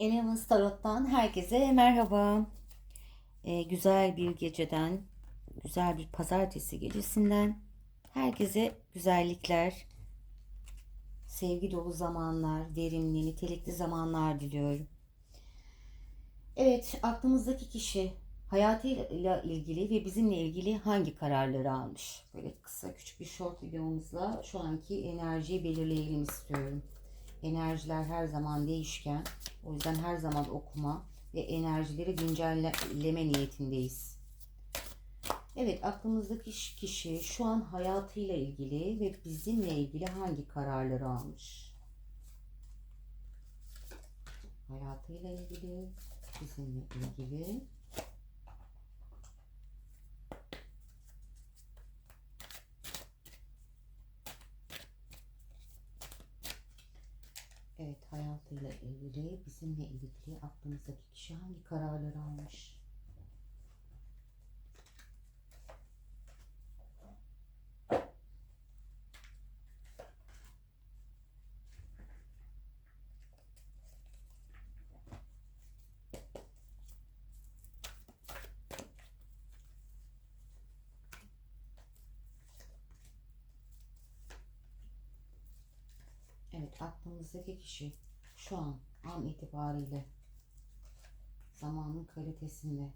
Elements Tarot'tan herkese merhaba. Ee, güzel bir geceden, güzel bir pazartesi gecesinden herkese güzellikler, sevgi dolu zamanlar, verimli, nitelikli zamanlar diliyorum. Evet, aklımızdaki kişi hayatıyla ilgili ve bizimle ilgili hangi kararları almış? Böyle kısa küçük bir short videomuzla şu anki enerjiyi belirleyelim istiyorum. Enerjiler her zaman değişken. O yüzden her zaman okuma ve enerjileri güncelleme niyetindeyiz. Evet aklımızdaki kişi şu an hayatıyla ilgili ve bizimle ilgili hangi kararları almış? Hayatıyla ilgili, bizimle ilgili. Evet hayatıyla ilgili, bizimle ilgili aklımızdaki kişi hangi kararları almış? Evet aklımızdaki kişi şu an an itibariyle zamanın kalitesinde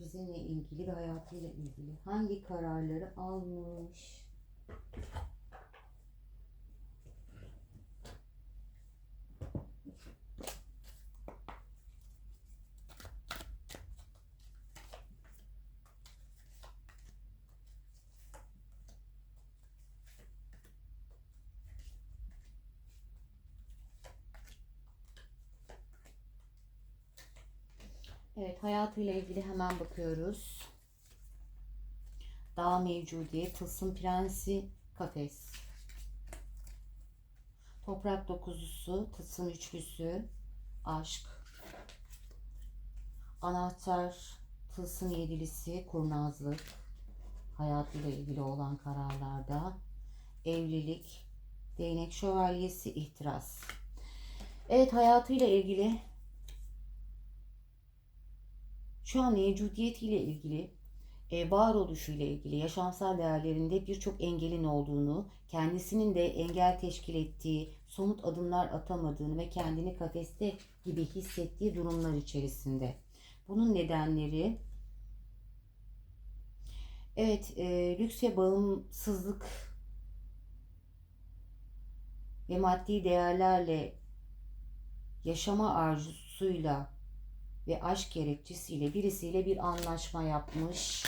bizimle ilgili ve hayatıyla ilgili hangi kararları almış? Evet hayatıyla ilgili hemen bakıyoruz. Dağ mevcudiyet, tılsım prensi, kafes. Toprak dokuzusu, tılsım üçlüsü, aşk. Anahtar, tılsım yedilisi, kurnazlık. Hayatıyla ilgili olan kararlarda. Evlilik, değnek şövalyesi, ihtiras. Evet hayatıyla ilgili şu an mevcudiyetiyle ilgili, e, varoluşuyla ilgili, yaşamsal değerlerinde birçok engelin olduğunu, kendisinin de engel teşkil ettiği, somut adımlar atamadığını ve kendini kafeste gibi hissettiği durumlar içerisinde. Bunun nedenleri evet e, lüks ve bağımsızlık ve maddi değerlerle yaşama arzusuyla ve aşk gerekçesiyle birisiyle bir anlaşma yapmış.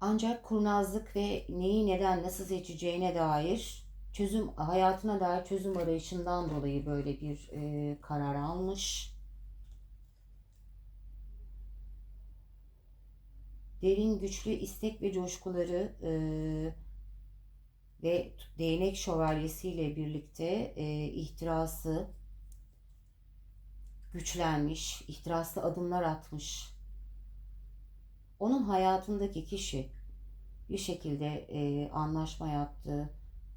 Ancak kurnazlık ve neyi neden nasıl seçeceğine dair çözüm hayatına dair çözüm arayışından dolayı böyle bir e, karar almış. Derin güçlü istek ve coşkuları e, ve değnek şövalyesiyle birlikte e, ihtirası güçlenmiş, ihtiraslı adımlar atmış. Onun hayatındaki kişi bir şekilde e, anlaşma yaptı,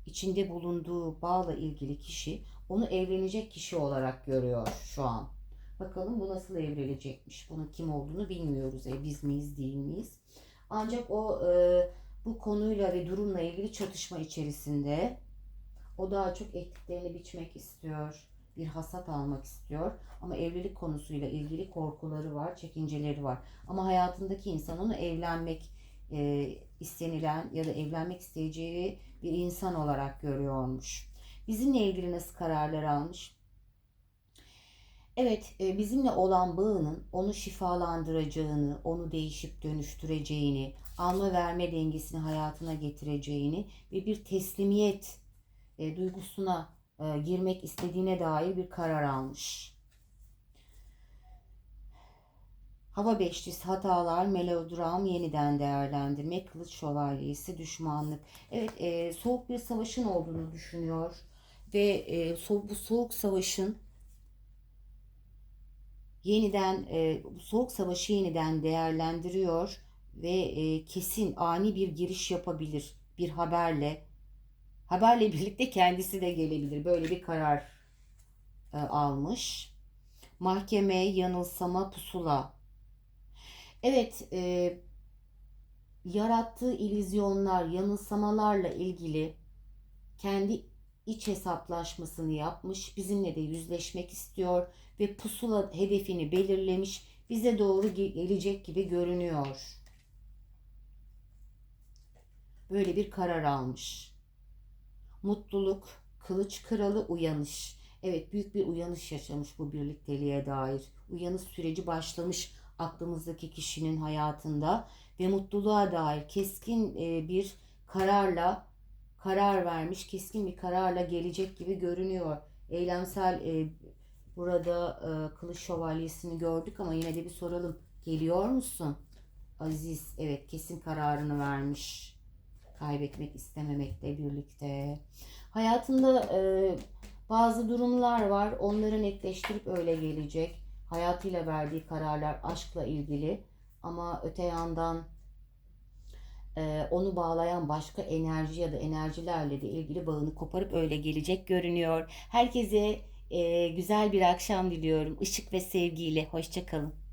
içinde bulunduğu bağla ilgili kişi onu evlenecek kişi olarak görüyor şu an. Bakalım bu nasıl evrilecekmiş. Bunun kim olduğunu bilmiyoruz. E, biz miyiz, değil miyiz? Ancak o e, bu konuyla ve durumla ilgili çatışma içerisinde. O daha çok ektiklerini biçmek istiyor. Bir hasat almak istiyor. Ama evlilik konusuyla ilgili korkuları var, çekinceleri var. Ama hayatındaki insan onu evlenmek e, istenilen ya da evlenmek isteyeceği bir insan olarak görüyormuş. Bizimle ilgili nasıl kararlar almış? Evet, e, bizimle olan bağının onu şifalandıracağını, onu değişip dönüştüreceğini, alma verme dengesini hayatına getireceğini ve bir teslimiyet e, duygusuna e, girmek istediğine dair bir karar almış. Hava beşlisi hatalar, melodram, yeniden değerlendirme, kılıç şövalyesi, düşmanlık. Evet, e, soğuk bir savaşın olduğunu düşünüyor ve e, so bu soğuk savaşın yeniden e, soğuk savaşı yeniden değerlendiriyor ve e, kesin ani bir giriş yapabilir bir haberle haberle birlikte kendisi de gelebilir. Böyle bir karar e, almış. Mahkeme, yanılsama, pusula. Evet, e, yarattığı illüzyonlar, yanılsamalarla ilgili kendi iç hesaplaşmasını yapmış. Bizimle de yüzleşmek istiyor ve pusula hedefini belirlemiş. Bize doğru ge- gelecek gibi görünüyor. Böyle bir karar almış. Mutluluk, kılıç kralı uyanış. Evet büyük bir uyanış yaşamış bu birlikteliğe dair. Uyanış süreci başlamış aklımızdaki kişinin hayatında ve mutluluğa dair keskin bir kararla karar vermiş, keskin bir kararla gelecek gibi görünüyor. Eylemsel e, burada e, Kılıç Şövalyesi'ni gördük ama yine de bir soralım. Geliyor musun? Aziz, evet kesin kararını vermiş. Kaybetmek istememekle birlikte. Hayatında e, bazı durumlar var. Onları netleştirip öyle gelecek. Hayatıyla verdiği kararlar aşkla ilgili. Ama öte yandan onu bağlayan başka enerji ya da enerjilerle de ilgili bağını koparıp öyle gelecek görünüyor. Herkese güzel bir akşam diliyorum. Işık ve sevgiyle. Hoşçakalın.